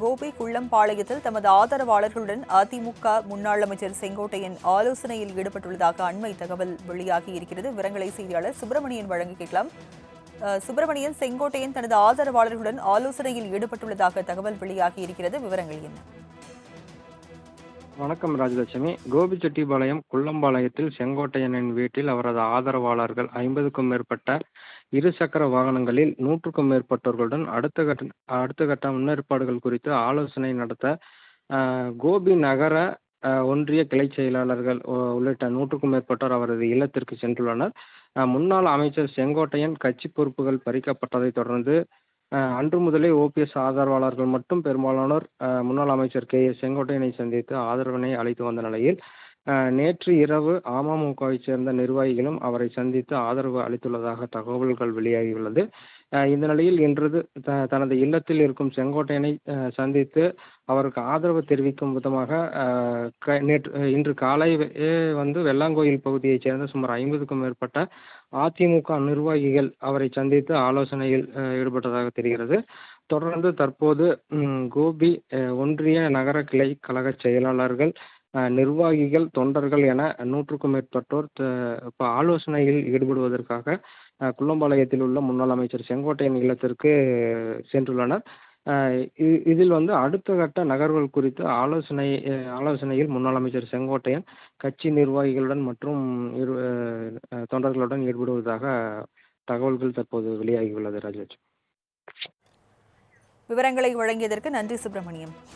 கோபி குள்ளம்பாளையத்தில் தமது ஆதரவாளர்களுடன் அதிமுக முன்னாள் அமைச்சர் செங்கோட்டையன் ஆலோசனையில் ஈடுபட்டுள்ளதாக அண்மை தகவல் வெளியாகி இருக்கிறது. விவரங்களை செய்தியாளர் சுப்பிரமணியன் வழங்க கேட்கலாம். சுப்பிரமணியன் செங்கோட்டையன் தனது ஆதரவாளர்களுடன் ஆலோசனையில் ஈடுபட்டுள்ளதாக தகவல் வெளியாகி இருக்கிறது. விவரங்கள் என்ன? வணக்கம் ராஜலட்சுமி. கோபிச்செட்டிபாளையம் குள்ளம்பாளையத்தில் செங்கோட்டையனின் வீட்டில் அவரது ஆதரவாளர்கள் ஐம்பதுக்கும் மேற்பட்ட இருசக்கர வாகனங்களில் நூற்றுக்கும் மேற்பட்டவர்களுடன் அடுத்த கட்ட அடுத்த கட்ட முன்னேற்பாடுகள் குறித்து ஆலோசனை நடத்த கோபி நகர ஒன்றிய கிளை செயலாளர்கள் உள்ளிட்ட நூற்றுக்கும் மேற்பட்டோர் அவரது இல்லத்திற்கு சென்றுள்ளனர். முன்னாள் அமைச்சர் செங்கோட்டையன் கட்சி பொறுப்புகள் பறிக்கப்பட்டதைத் தொடர்ந்து அன்று முதலே ஓபிஎஸ் ஆதரவாளர்கள் மட்டும் பெரும்பாலானோர் முன்னாள் அமைச்சர் கேஏ செங்கோட்டையனை சந்தித்து ஆதரவினை அளித்து வந்த நிலையில் நேற்று இரவு அமமுகவைச் சேர்ந்த நிர்வாகிகளும் அவரை சந்தித்து ஆதரவு அளித்துள்ளதாக தகவல்கள் வெளியாகியுள்ளது. இந்த நிலையில் இன்றது த தனது இல்லத்தில் இருக்கும் செங்கோட்டையனை சந்தித்து அவருக்கு ஆதரவு தெரிவிக்கும் விதமாக க- நேற்று இன்று காலை வந்து வெள்ளாங்கோயில் பகுதியைச் சேர்ந்த சுமார் ஐம்பதுக்கும் மேற்பட்ட அதிமுக நிர்வாகிகள் அவரை சந்தித்து ஆலோசனையில் ஈடுபட்டதாக தெரிகிறது. தொடர்ந்து தற்போது கோபி ஒன்றிய நகர கிளை கழக செயலாளர்கள் நிர்வாகிகள் தொண்டர்கள் என நூற்றுக்கும் மேற்பட்டோர் த- இப்போ ஆலோசனையில் ஈடுபடுவதற்காக குள்ளம்பாளையத்தில் உள்ள முன்னாள் அமைச்சர் செங்கோட்டையன் இல்லத்திற்கு சென்றுள்ளனர். இ- இதில் வந்து அடுத்த கட்ட நகர்வுகள் குறித்து ஆலோசனை ஆலோசனையில் முன்னாள் அமைச்சர் செங்கோட்டையன் கட்சி நிர்வாகிகளுடன் மற்றும் இரு தொண்டர்களுடன் ஈடுபடுவதாக தகவல்கள் தற்போது வெளியாகியுள்ளது ராஜலட்சுமி விவரங்களை வழங்கியதற்கு நன்றி சுப்பிரமணியம்.